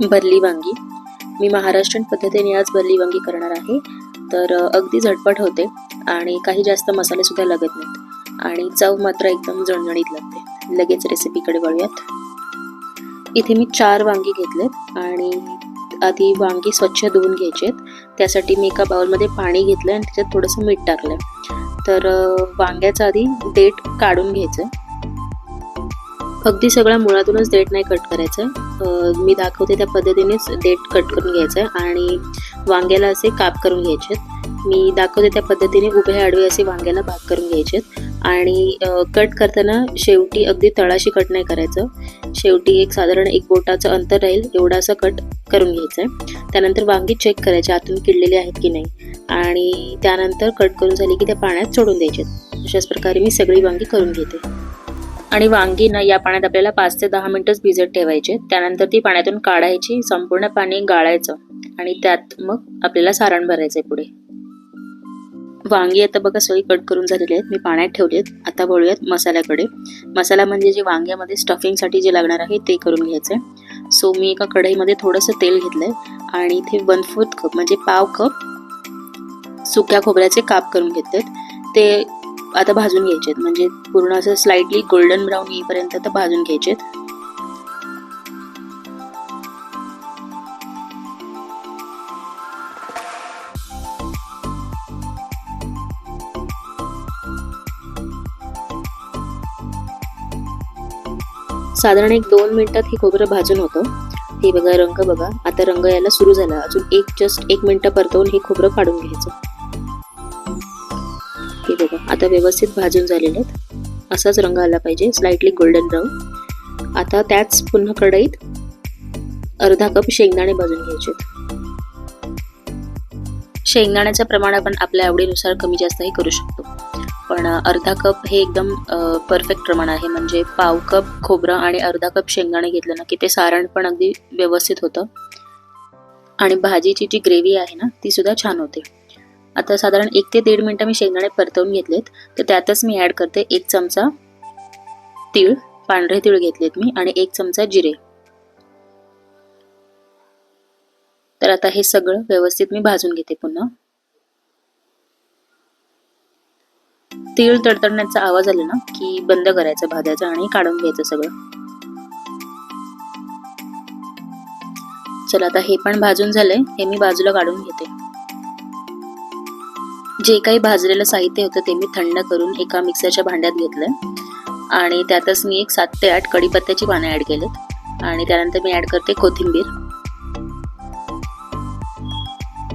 भरली वांगी. मी महाराष्ट्रीयन पद्धतीने आज भरली वांगी करणार आहे. तर अगदी झटपट होते आणि काही जास्त मसालेसुद्धा लागत नाहीत. आणि चव मात्र एकदम जणजणीत लागते. लगेच रेसिपीकडे वळूयात. इथे मी चार वांगी घेतलेत आणि आधी वांगी स्वच्छ धुवून घ्यायचेत. त्यासाठी मी एका बाउलमध्ये पाणी घेतलं आणि त्याच्यात थोडंसं मीठ टाकलं तर वांग्याचं आधी देठ काढून घ्यायचं. अगदी सगळ्या मुळातूनच देठ नाही कट करायचं. मी दाखवते त्या पद्धतीनेच देठ कट करून घ्यायचं आणि वांग्याला असे काप करून घ्यायचे मी दाखवते त्या पद्धतीने उभे आडवे असे वांग्याला भाग करून घ्यायचे आणि कट करताना शेवटी अगदी तळाशी कट नाही करायचं. शेवटी एक साधारण एक बोटाचं अंतर राहील एवढा असं कट करून घ्यायचं आहे त्यानंतर वांगी चेक करायचे आतून किडलेले आहेत की नाही. आणि त्यानंतर कट करून झाली की त्या पाण्यात सोडून द्यायचे अशाच प्रकारे मी सगळी वांगी करून घेते. आणि वांगी ना या पाण्यात आपल्याला पाच ते दहा मिनिटच भिजत ठेवायचे. त्यानंतर ती पाण्यातून काढायची संपूर्ण पाणी गाळायचं आणि त्यात मग आपल्याला सारण भरायचं आहे पुढे. वांगी आता बघा सगळी कट करून झालेली आहेत. मी पाण्यात ठेवली आहेत. आता वळूयात मसाल्याकडे. मसाला म्हणजे जे वांग्यामध्ये स्टफिंगसाठी जे लागणार आहे ते करून घ्यायचं आहे सो मी एका कढईमध्ये थोडंसं तेल घेतलं आहे आणि इथे वन फोर्थ कप म्हणजे पाव कप सुक्या खोबऱ्याचे काप करून घेतलेत. ते आता भाजून घ्यायचे आहेत म्हणजे पूर्ण असं स्लाइटली गोल्डन ब्राऊन येईपर्यंत आता भाजून घ्यायचे आहेत साधारण एक दोन मिनिटात हे खोबरं भाजून होतं. हे बघा रंग बघा. आता रंग यायला सुरू झाला. अजून एक जस्ट एक मिनिटं परतवून हे खोबरं काढून घ्यायचं. हे बघा आता व्यवस्थित भाजून झालेले आहेत. असाच रंग आला पाहिजे स्लाइटली गोल्डन ब्राऊन आता त्याच पुन्हा कढईत अर्धा कप शेंगदाणे भाजून घ्यायचे शेंगदाण्याचं प्रमाण आपण आपल्या आवडीनुसार कमी जास्तही करू शकतो. पण अर्धा कप हे एकदम परफेक्ट प्रमाण आहे. म्हणजे पाव कप खोबरं आणि अर्धा कप शेंगदाणे घेतलं ना की ते सारण पण अगदी व्यवस्थित होतं. आणि भाजीची जी ग्रेव्ही आहे ना ती सुद्धा छान होते. आता साधारण एक ते दीड मिनटं मी शेंगदाणे परतवून घेतलेत. तर त्यातच मी ॲड करते एक चमचा तीळ पांढरे तीळ घेतलेत मी आणि एक चमचा जिरे. तर आता हे सगळं व्यवस्थित मी भाजून घेते पुन्हा. तीळ तडतडण्याचा आवाज आला ना की बंद करायचं भाजायचं आणि काढून घ्यायचं सगळं. चला आता हे पण भाजून झालंय हे मी बाजूला काढून घेते. जे काही भाजलेलं साहित्य होतं ते मी थंड करून एका मिक्सरच्या भांड्यात घेतलं. आणि त्यातच मी एक सात ते आठ कढीपत्त्याची पानं ॲड केलेत. आणि त्यानंतर मी ॲड करते कोथिंबीर.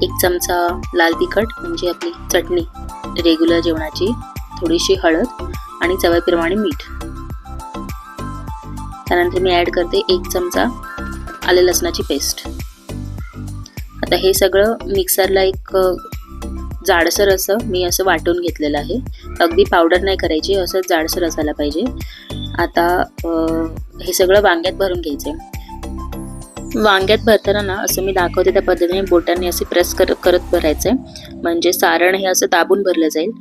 एक चमचा लाल तिखट म्हणजे आपली चटणी रेग्युलर जेवणाची थोडीशी हळद आणि चवीप्रमाणे मीठ. त्यानंतर मी ॲड करते एक चमचा आले लसणाची पेस्ट आता हे सगळं मिक्सरला एक जाडसर असं मी असं वाटून घेतलेलं आहे. अगदी पावडर नाही करायची असं जाडसर असायला पाहिजे. आता हे सगळं वांग्यात भरून घ्यायचं वांग्यात भरताना ना असं मी दाखवते त्या पद्धतीने बोटांनी असे प्रेस कर करत भरायचं आहे म्हणजे सारण हे असं दाबून भरलं जाईल.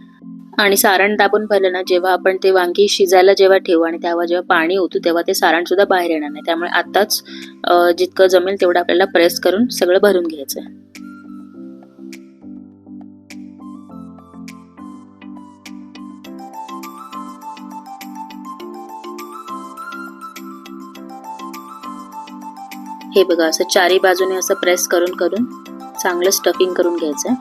आणि सारण दाबून भरलं ना जेव्हा आपण ते वांगी शिजायला जेव्हा ठेवू आणि तेव्हा जेव्हा पाणी होतो तेव्हा ते सारण सुद्धा बाहेर येणार नाही. त्यामुळे आताच जितकं जमेल तेवढं आपल्याला प्रेस करून सगळं भरून घ्यायचं आहे हे बघा असं चारी बाजूने असं प्रेस करून करून चांगलं स्टफिंग करून घ्यायचं.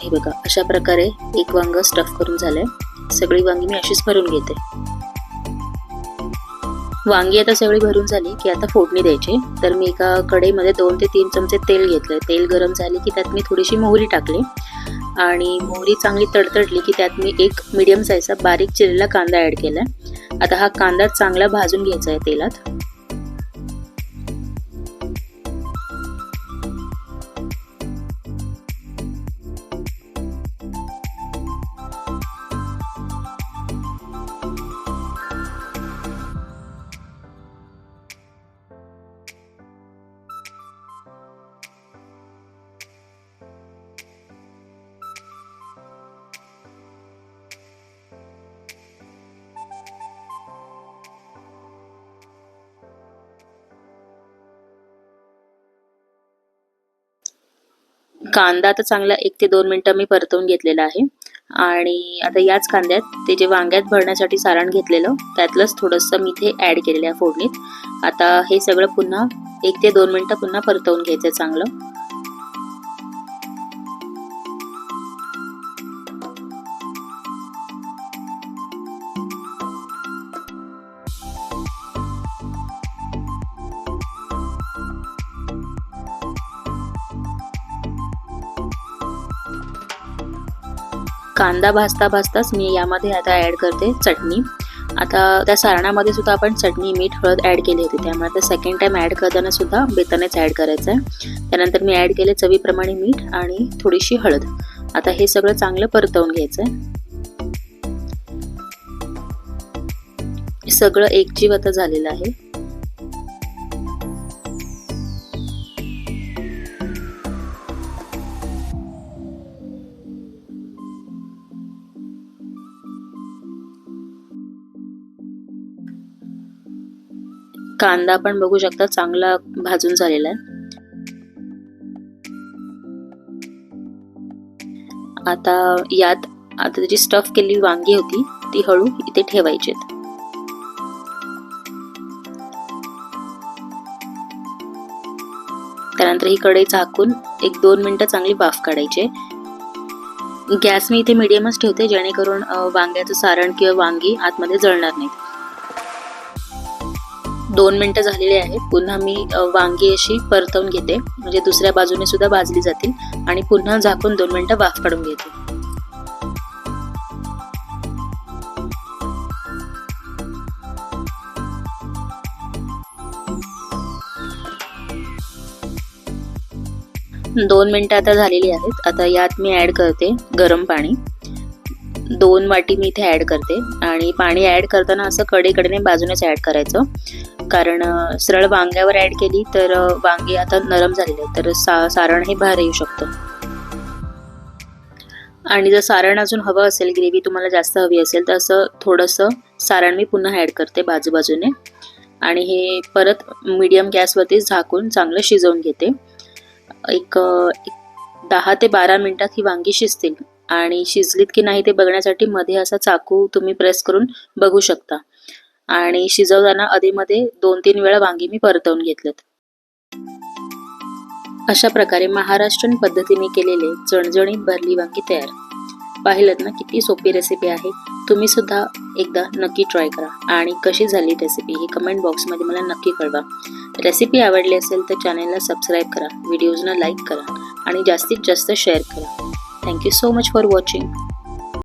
हे बघा अशा प्रकारे एक वांग स्टफ करून झालंय. सगळी वांगी मी अशीच भरून घेते. वांगी आता सगळी भरून झाली की आता फोडणी द्यायची. तर मी एका कढईमध्ये दोन ते तीन चमचे तेल घेतले तेल गरम झाले की त्यात मी थोडीशी मोहरी टाकली. आणि मोहरी चांगली तडतडली की त्यात मी एक मिडियम साईजचा बारीक चिरलेला कांदा ऍड केला आता हा कांदा चांगला भाजून घ्यायचा आहे तेलात. कांदा आता चांगला एक ते दोन मिनटं मी परतवून घेतलेला आहे. आणि आता याच कांद्यात ते जे वांग्यात भरण्यासाठी सारण घेतलेलं त्यातलंच थोडंसं मी इथे ॲड केलेलं आहे फोडणीत. आता हे सगळं पुन्हा एक ते दोन मिनटं पुन्हा परतवून घ्यायचं चांगलं. कांदा भाजता भाजताच मी यामध्ये आता ॲड करते चटणी. आता त्या सारणामध्ये सुद्धा आपण चटणी मीठ हळद ॲड केली होती. त्यामुळे आता सेकंड टाइम ॲड करताना सुद्धा बेतानेच ॲड करायचं आहे त्यानंतर मी ॲड केले चवीप्रमाणे मीठ आणि थोडीशी हळद. आता हे सगळं चांगलं परतवून घ्यायचं आहे सगळं एकजीव आता झालेलं आहे. कांदा पण बघू शकता चांगला भाजून झालेला आहे. आता यात आता त्याची स्टफ केलेली वांगी होती ती हळू इथे ठेवायची त्यानंतर ही कढई झाकून एक दोन मिनिटं चांगली वाफ काढायची गॅस मी इथे मिडियमच ठेवते जेणेकरून वांग्याचं सारण किंवा वांगी आतमध्ये जळणार नाहीत. दोन मिनटं झालेली आहेत पुन्हा मी वांगी अशी परतवून घेते. म्हणजे दुसऱ्या बाजूने सुद्धा भाजली जातील आणि पुन्हा झाकून दोन मिनटं वाफ काढून घेते. दोन मिनटं आता झालेली आहेत. आता यात मी ॲड करते गरम पाणी. दोन वाटी मी इथे ॲड करते. आणि पाणी ॲड करताना असं कडेकडेने बाजूनेच ॲड करायचं. कारण सरळ वांग्यावर ॲड केली तर वांगी आता नरम झालेले तर सा सारण हे बाहेर येऊ शकतं. आणि जर सारण अजून हवं असेल ग्रेव्ही तुम्हाला जास्त हवी असेल तर असं थोडंसं सारण मी पुन्हा ॲड करते बाजूबाजूने. आणि हे परत मीडियम गॅसवरती झाकून चांगलं शिजवून घेते. एक दहा ते बारा मिनटात ही वांगी शिजतील. आणि शिजलीत की नाही ते बघण्यासाठी मध्ये असा चाकू तुम्ही प्रेस करून बघू शकता. आणि शिजवताना आधीमध्ये दोन तीन वेळा वांगी मी परतवून घेतलेत अशा प्रकारे महाराष्ट्रीयन पद्धतीने केलेले जणजणीत भरली वांगी तयार. पाहिलं ना किती सोपी रेसिपी आहे? तुम्ही सुद्धा एकदा नक्की ट्राय करा. आणि कशी झाली रेसिपी ही कमेंट बॉक्समध्ये मला नक्की कळवा. रेसिपी आवडली असेल तर चॅनेलला सबस्क्राईब करा. व्हिडिओजना लाईक करा. आणि जास्तीत जास्त शेअर करा. Thank you so much for watching